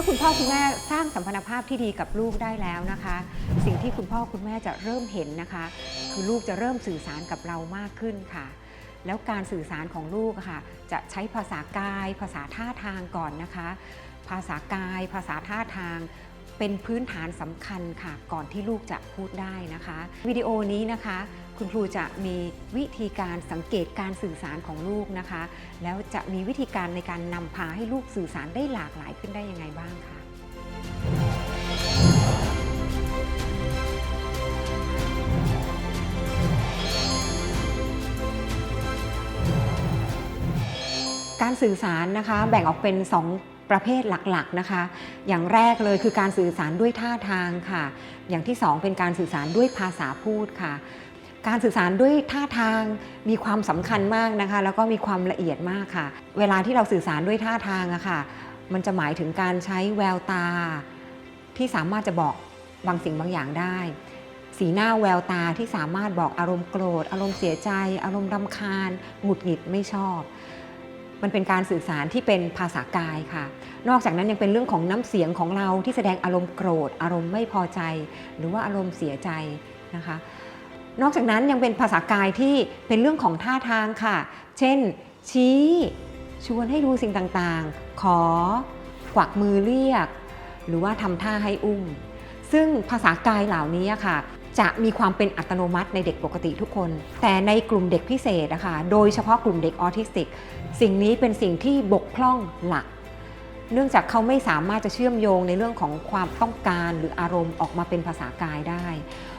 อคุณแม่สร้างสัมพันธภาพที่ดีกับลูกได้แล้วนะคะ สิ่งที่คุณพ่อคุณแม่จะเริ่มเห็นนะคะ คือลูกจะเริ่มสื่อสารกับเรามากขึ้นค่ะ แล้วการสื่อสารของลูกค่ะ จะใช้ภาษากาย ภาษาท่าทางก่อนนะคะ ภาษากาย ภาษาท่าทางเป็นพื้นฐานสำคัญค่ะ ก่อนที่ลูกจะพูดได้นะคะ วิดีโอนี้นะคะ คุณครูจะมีวิธีการสังเกตการสื่อสารของลูกนะคะ แล้วจะมีวิธีการในการนำพาให้ลูกสื่อสารได้หลากหลายขึ้นได้ยังไงบ้างคะการสื่อสารนะคะแบ่งออกเป็น 2 ประเภทหลักๆนะคะ อย่างแรกเลยคือการสื่อสารด้วยท่าทางค่ะ อย่างที่ 2 เป็นการสื่อสารด้วยภาษาพูดค่ะ การสื่อสารด้วยท่าทางมีความสำคัญมากนะคะ แล้วก็มีความละเอียดมากค่ะ เวลาที่เราสื่อสารด้วยท่าทางอะค่ะ มันจะหมายถึงการใช้แววตา ที่สามารถจะบอกบางสิ่งบางอย่างได้ สีหน้าแววตาที่สามารถบอกอารมณ์โกรธ อารมณ์เสียใจ อารมณ์รำคาญหงุดหงิดไม่ชอบ มันเป็นการสื่อสารที่เป็นภาษากายค่ะ นอกจากนั้นยังเป็นเรื่องของน้ำเสียงของเราที่แสดงอารมณ์โกรธ อารมณ์ไม่พอใจ หรือว่าอารมณ์เสียใจนะคะ นอกจากนั้นยังเป็นภาษากายที่เป็นเรื่องของท่าทางค่ะ เช่น ชี้ ชวนให้ดูสิ่งต่างๆ ขอ กวักมือเรียก หรือว่าทำท่าให้อุ้ม ซึ่งภาษากายเหล่านี้ค่ะ จะมีความเป็นอัตโนมัติในเด็กปกติทุกคน แต่ในกลุ่มเด็กพิเศษอะคะโดยเฉพาะกลุ่มเด็กออทิสติก สิ่งนี้เป็นสิ่งที่บกพร่องหลัก เนื่องจากเขาไม่สามารถจะเชื่อมโยงในเรื่องของความต้องการหรืออารมณ์ออกมาเป็นภาษากายได้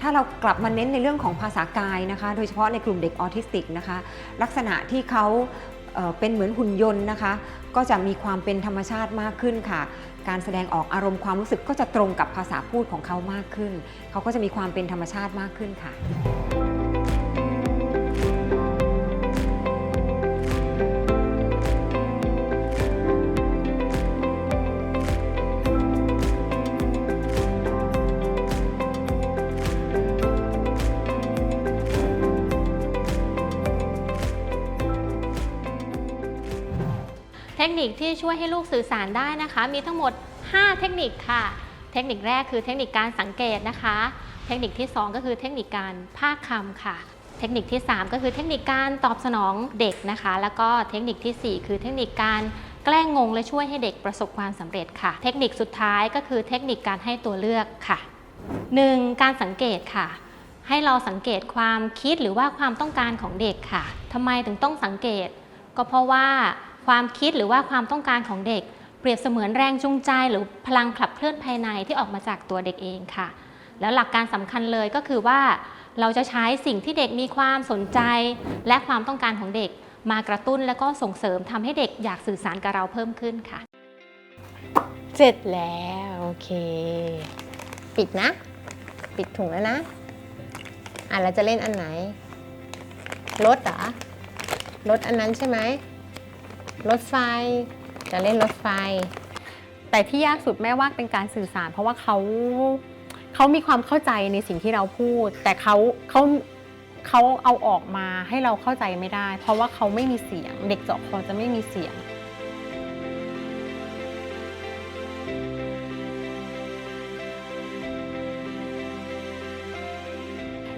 ถ้าเรากลับมาเน้นในเรื่องของภาษากายนะคะ โดยเฉพาะในกลุ่มเด็กออทิสติกนะคะ ลักษณะที่เขาเป็นเหมือนหุ่นยนต์นะคะ ก็จะมีความเป็นธรรมชาติมากขึ้นค่ะ การแสดงออกอารมณ์ความรู้สึกก็จะตรงกับภาษาพูดของเขามากขึ้น เขาก็จะมีความเป็นธรรมชาติมากขึ้นค่ะ ทคนิคที่ช่วยให้ลูกสื่อสารได้นะคะ มีทั้งหมด 5 เทคนิคค่ะ เทคนิคแรกคือเทคนิคการสังเกตนะคะ เทคนิคที่ 2 ก็คือเทคนิคการภาคคำค่ะ เทคนิคที่ 3 ก็คือเทคนิคการตอบสนองเด็กนะคะ แล้วก็เทคนิคทีสี่4 คือเทคนิคการแกล้งงงและช่วยให้เด็กประสบความสำเร็จค่ะ เทคนิคสุดท้ายก็คือเทคนิคการให้ตัวเลือกค่ะ 1. การสังเกตค่ะ ให้เราสังเกตความคิดหรือว่าความต้องการของเด็กค่ะทำไมถึงต้องสังเกต ก็เพราะว่า ความคิดหรือว่าความต้องการของเด็ก เปรียบเสมือนแรงจูงใจ หรือพลังขับเคลื่อนภายในที่ออกมาจากตัวเด็กเองค่ะ แล้วหลักการสำคัญเลยก็คือว่า เราจะใช้สิ่งที่เด็กมีความสนใจ และความต้องการของเด็ก มากระตุ้นแล้วก็ส่งเสริมทำให้เด็กอยากสื่อสารกับเราเพิ่มขึ้นค่ะเสร็จแล้วโอเค ปิดนะ ปิดถุงแล้วนะอะเราจะเล่นอันไหนรถเหรอรถอันนั้นใช่ไหม รถไฟ จะเล่นรถไฟ แต่ที่ยากสุดแม่ว่าเป็นการสื่อสาร เพราะว่าเขาเขามีความเข้าใจในสิ่งที่เราพูด แต่เขาเขาเขาเอาออกมาให้เราเข้าใจไม่ได้ เพราะว่าเขาไม่มีเสียง เด็กเจาะคอจะไม่มีเสียง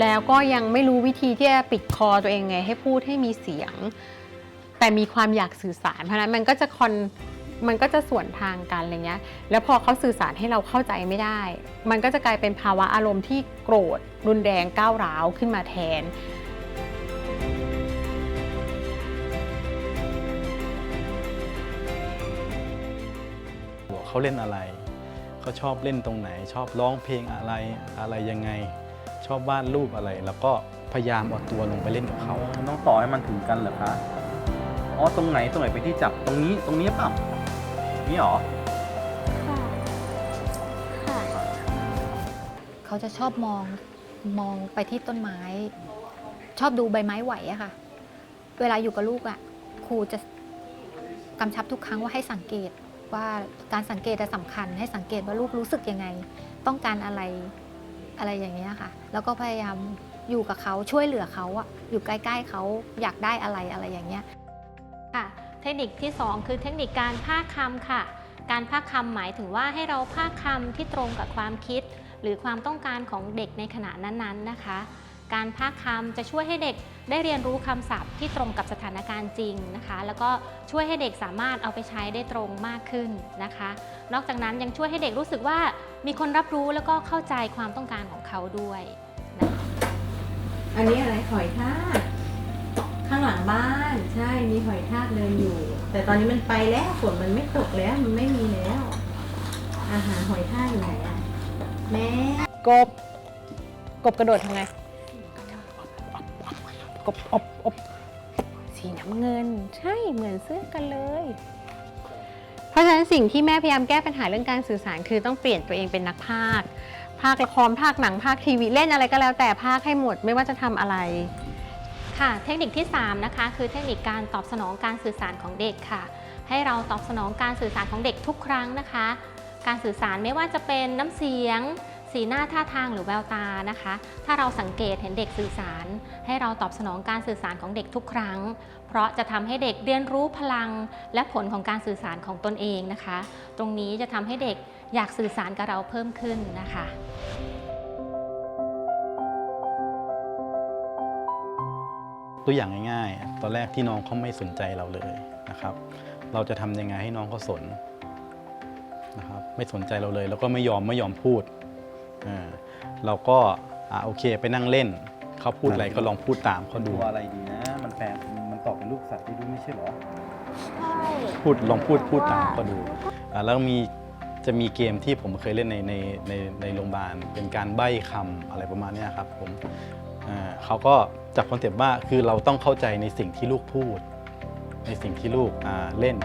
แล้วก็ยังไม่รู้วิธีที่จะปิดคอตัวเองไงให้พูดให้มีเสียง แต่มีความอยากสื่อสาร เพราะฉะนั้นมันก็จะคอนมันก็จะส่วนทางกันอะไรเงี้ย แล้วพอเขาสื่อสารให้เราเข้าใจไม่ได้ มันก็จะกลายเป็นภาวะอารมณ์ที่โกรธ รุนแรงก้าวร้าวขึ้นมาแทน เขาเล่นอะไร เขาชอบเล่นตรงไหน ชอบร้องเพลงอะไรอะไรยังไง ชอบวาดรูปอะไร แล้วก็พยายามเอาตัวลงไปเล่นกับเขาต้องต่อให้มันถึงกันเหรอคะ อ๋อตรงไหนตรงไหนเป็นที่จับตรงนี้ตรงนี้เปล่านี่หรอเขาจะชอบมองมองไปที่ต้นไม้ ชอบดูใบไม้ไหวอะค่ะ เวลาอยู่กับลูกอะครูจะกำชับทุกครั้งว่าให้สังเกตว่าการสังเกตจะสำคัญ ให้สังเกตว่าลูกรู้สึกยังไง ต้องการอะไรอะไรอย่างเงี้ยค่ะ แล้วก็พยายามอยู่กับเขาช่วยเหลือเขาอะอยู่ใกล้ ๆเขาอยากได้อะไรอะไรอย่างเงี้ย เทคนิคที่ 2 คือเทคนิคการภาคคำค่ะ การภาคคำหมายถึงว่าให้เราภาคคำที่ตรงกับความคิด หรือความต้องการของเด็กในขณะนั้นๆนะคะ การภาคคำจะช่วยให้เด็กได้เรียนรู้คำศัพท์ที่ตรงกับสถานการณ์จริงนะคะ แล้วก็ช่วยให้เด็กสามารถเอาไปใช้ได้ตรงมากขึ้นนะคะ นอกจากนั้นยังช่วยให้เด็กรู้สึกว่ามีคนรับรู้แล้วก็เข้าใจความต้องการของเขาด้วยนะอันนี้อะไรหอยทาก ข้างหลังบ้านใช่มีหอยทากเดินอยู่ แต่ตอนนี้มันไปแล้วฝนมันไม่ตกแล้วมันไม่มีแล้ว อาหารหอยทากอยู่ไหนอะแม่กบ กบกระโดดทำไงกบอบอบสีน้ำเงิน ใช่เหมือนเสื้อกันเลย เพราะฉะนั้นสิ่งที่แม่พยายามแก้ปัญหาเรื่องการสื่อสารคือต้องเปลี่ยนตัวเองเป็นนักพากย์ภาคละครภาคหนังภาคทีวีเล่นอะไรก็แล้วแต่ภาคให้หมดไม่ว่าจะทำอะไร ค่ะ เทคนิคที่ 3 นะคะ คือเทคนิคการตอบสนองการสื่อสารของเด็กค่ะ ให้เราตอบสนองการสื่อสารของเด็กทุกครั้งนะคะ การสื่อสารไม่ว่าจะเป็นน้ำเสียง สีหน้าท่าทางหรือแววตานะคะ ถ้าเราสังเกตเห็นเด็กสื่อสาร ให้เราตอบสนองการสื่อสารของเด็กทุกครั้ง เพราะจะทำให้เด็กเรียนรู้พลัง และผลของการสื่อสารของตนเองนะคะ ตรงนี้จะทำให้เด็กอยากสื่อสารกับเราเพิ่มขึ้นนะคะ ตัวอย่างง่ายๆ ตอนแรกที่น้องเขาไม่สนใจเราเลยนะครับ เราจะทำยังไงให้น้องเขาสนนะครับไม่สนใจเราเลย แล้วก็ไม่ยอมไม่ยอมพูดอ่าเราก็อ่าโอเคไปนั่งเล่นเขาพูดอะไรก็ลองพูดตามเขาดูตัวอะไรดีนะ มันแปลมันตอบเป็นลูกสัตว์ได้ด้วยไม่ใช่เหรอพูดลองพูดพูดตามเขาดูอ่าแล้วมีจะมีเกมที่ผมเคยเล่นในในในในโรงพยาบาลเป็นการใบ้คำอะไรประมาณเนี้ยครับผมอ่า เขาก็จับคอนเซปต์ว่าคือเราต้องเข้าใจในสิ่งที่ลูกพูด ในสิ่งที่ลูกอ่าเล่น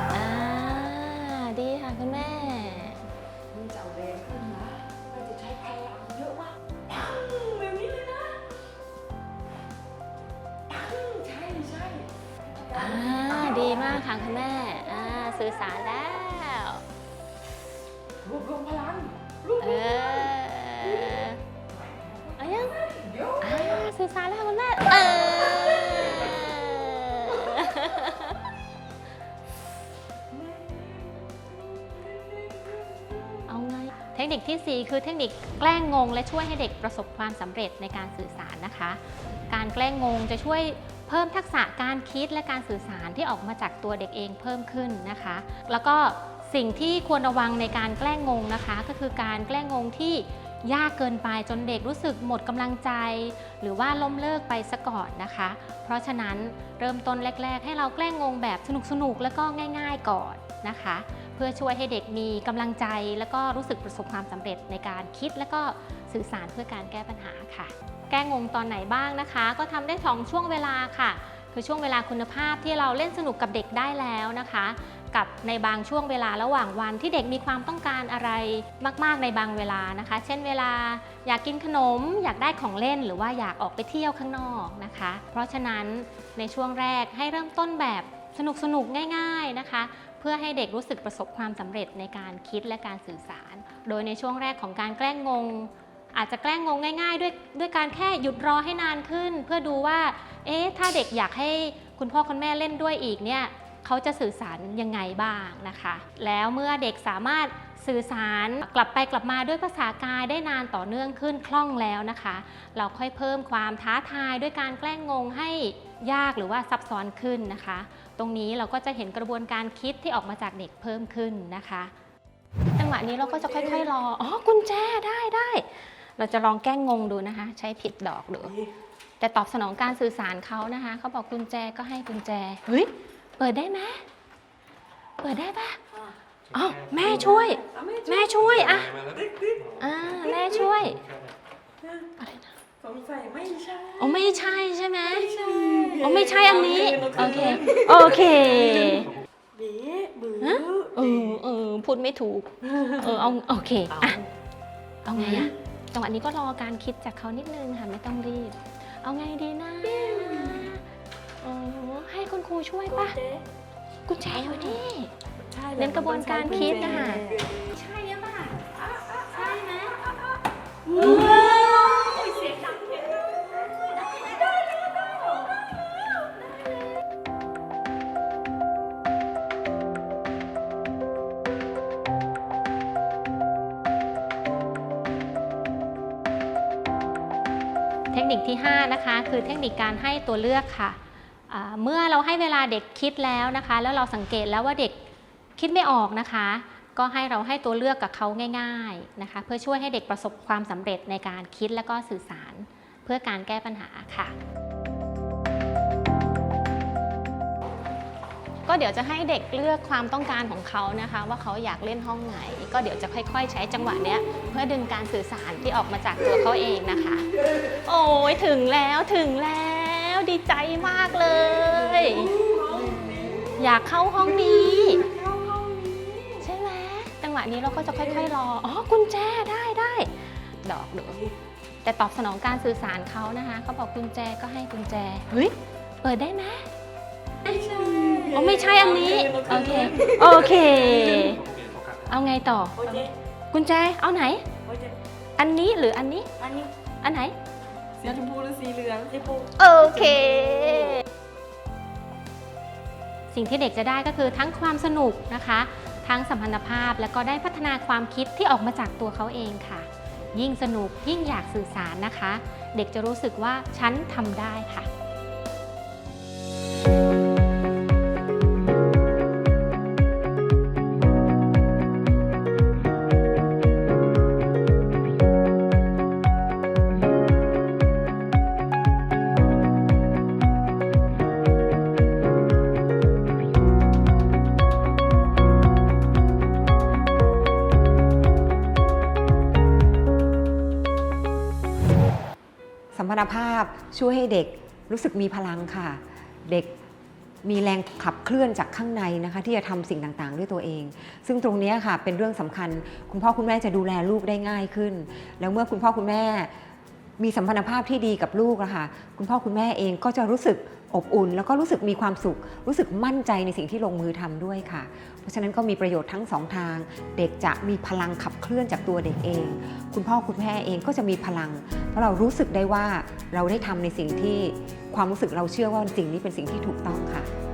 อ่า ดีค่ะคุณแม่อ่า ดีมากค่ะคุณแม่ อ่า สื่อสารแล้ว รวบรวมพลังเออเอายังอ่าสื่อสารแล้วค่ะคุณแม่เออเอาไงเทคนิคทีสี่ 4 คือเทคนิคแกล้งงง และช่วยให้เด็กประสบความสำเร็จในการสื่อสารนะคะ การแกล้งงงจะช่วยเพิ่มทักษะการคิดและการสื่อสารที่ออกมาจากตัวเด็กเองเพิ่มขึ้นนะคะ แล้วก็ สิ่งที่ควรระวังในการแกล้งงงนะคะ ก็คือการแกล้งงงที่ยากเกินไปจนเด็กรู้สึกหมดกำลังใจ หรือว่าล้มเลิกไปซะก่อนนะคะ เพราะฉะนั้นเริ่มต้นแรก ๆ ให้เราแกล้งงงแบบสนุกๆแล้วก็ง่าย ๆก่อนนะคะ เพื่อช่วยให้เด็กมีกำลังใจ แล้วก็รู้สึกประสบความสำเร็จในการคิดและก็สื่อสารเพื่อการแก้ปัญหาค่ะ แก้งงตอนไหนบ้างนะคะ ก็ทำได้สองช่วงเวลาค่ะ คือช่วงเวลาคุณภาพที่เราเล่นสนุกกับเด็กได้แล้วนะคะ กับในบางช่วงเวลาระหว่างวันที่เด็กมีความต้องการอะไรมาก ๆ ในบางเวลานะคะ เช่นเวลาอยากกินขนม อยากได้ของเล่นหรือว่าอยากออกไปเที่ยวข้างนอกนะคะ เพราะฉะนั้นในช่วงแรกให้เริ่มต้นแบบสนุกๆง่าย ๆนะคะ เพื่อให้เด็กรู้สึกประสบความสำเร็จในการคิดและการสื่อสาร โดยในช่วงแรกของการแกล้งงง อาจจะแกล้งงงง่าย ๆ ด้วยด้วยการแค่หยุดรอให้นานขึ้น เพื่อดูว่า เอ๊ะถ้าเด็กอยากให้คุณพ่อคุณแม่เล่นด้วยอีกเนี่ย เขาจะสื่อสารยังไงบ้างนะคะ แล้วเมื่อเด็กสามารถสื่อสารกลับไปกลับมาด้วยภาษากายได้นานต่อเนื่องขึ้นคล่องแล้วนะคะ เราค่อยเพิ่มความท้าทายด้วยการแกล้งงงให้ยากหรือว่าซับซ้อนขึ้นนะคะ ตรงนี้เราก็จะเห็นกระบวนการคิดที่ออกมาจากเด็กเพิ่มขึ้นนะคะจังหวะนี้เราก็จะค่อยๆรออ๋อกุญแจได้ได้เราจะลองแกล้งงงดูนะคะ ใช้ผิดดอกดูแต่ตอบสนองการสื่อสารเขานะคะเขาบอกกุญแจก็ให้กุญแจเฮ้ย เปิดได้ไหมเปิดได้ปะอ๋อแม่ช่วย แม่ช่วยอะอ่าแม่ช่วยอะไรนะสงสัยไม่ใช่อ๋อไม่ใช่ใช่ไหมอ๋อไม่ใช่อันนี้ โอเค โอเคบีบือฮะเออเออพูดไม่ถูก เออเอาโอเคอะเอาไงอะจังหวะนี้ก็รอการคิดจากเขานิดนึงค่ะไม่ต้องรีบ เอาไงดีนะโอ้ ให้คุณครูช่วยปะกุญแจอยู่นี่ เน้นกระบวนการคิดนะคะใช่ป่าใช่ไหมเเทคนิคที่ 5 นะคะ คือเทคนิคการให้ตัวเลือกค่ะ เมื่อเราให้เวลาเด็กคิดแล้วนะคะ แล้วเราสังเกตแล้วว่าเด็กคิดไม่ออกนะคะ ก็ให้เราให้ตัวเลือกกับเขาง่าย ๆนะคะ เพื่อช่วยให้เด็กประสบความสำเร็จในการคิดและก็สื่อสาร เพื่อการแก้ปัญหาค่ะ ก็เดี๋ยวจะให้เด็กเลือกความต้องการของเขานะคะ ว่าเขาอยากเล่นห้องไหน ก็เดี๋ยวจะค่อย ๆ ใช้จังหวะเนี้ยเพื่อดึงการสื่อสารที่ออกมาจากตัวเขาเองนะคะ โอ้ยถึงแล้วถึงแล้ว ดีใจมากเลย อยากเข้าห้องนี้ ใช่ไหมจังหวะนี้เราก็จะค่อยๆรอ อ๋อ กุญแจได้ได้ ดอกเดูแต่ตอบสนองการสื่อสารเขานะคะเขาบอกกุญแจก็ให้กุญแจ เฮ้ย เปิดได้ไหมอ๋อไม่ใช่อันนี้ โอเค โอเค เอาไงต่อ กุญแจ เอาไหน อันนี้หรืออันนี้ อันนี้ อันไหน สีชมพูหรือสีเหลืองสีชมพูโอเค สิ่งที่เด็กจะได้ก็คือทั้งความสนุกนะคะ ทั้งสัมพันธภาพแล้วก็ได้พัฒนาความคิดที่ออกมาจากตัวเขาเองค่ะ ยิ่งสนุกยิ่งอยากสื่อสารนะคะ เด็กจะรู้สึกว่าฉันทำได้ค่ะ ช่วยให้เด็กรู้สึกมีพลังค่ะ เด็กมีแรงขับเคลื่อนจากข้างในนะคะ ที่จะทำสิ่งต่างๆ ด้วยตัวเอง ซึ่งตรงนี้ค่ะเป็นเรื่องสำคัญ คุณพ่อคุณแม่จะดูแลลูกได้ง่ายขึ้น แล้วเมื่อคุณพ่อคุณแม่ มีสัมพันธภาพที่ดีกับลูกอะค่ะคุณพ่อคุณแม่เองก็จะรู้สึกอบอุ่น แล้วก็รู้สึกมีความสุข รู้สึกมั่นใจในสิ่งที่ลงมือทำด้วยค่ะ เพราะฉะนั้นก็มีประโยชน์ทั้งสองทาง เด็กจะมีพลังขับเคลื่อนจากตัวเด็กเอง คุณพ่อคุณแม่เองก็จะมีพลัง เพราะเรารู้สึกได้ว่าเราได้ทำในสิ่งที่ความรู้สึกเราเชื่อว่าสิ่งนี้เป็นสิ่งที่ถูกต้องค่ะ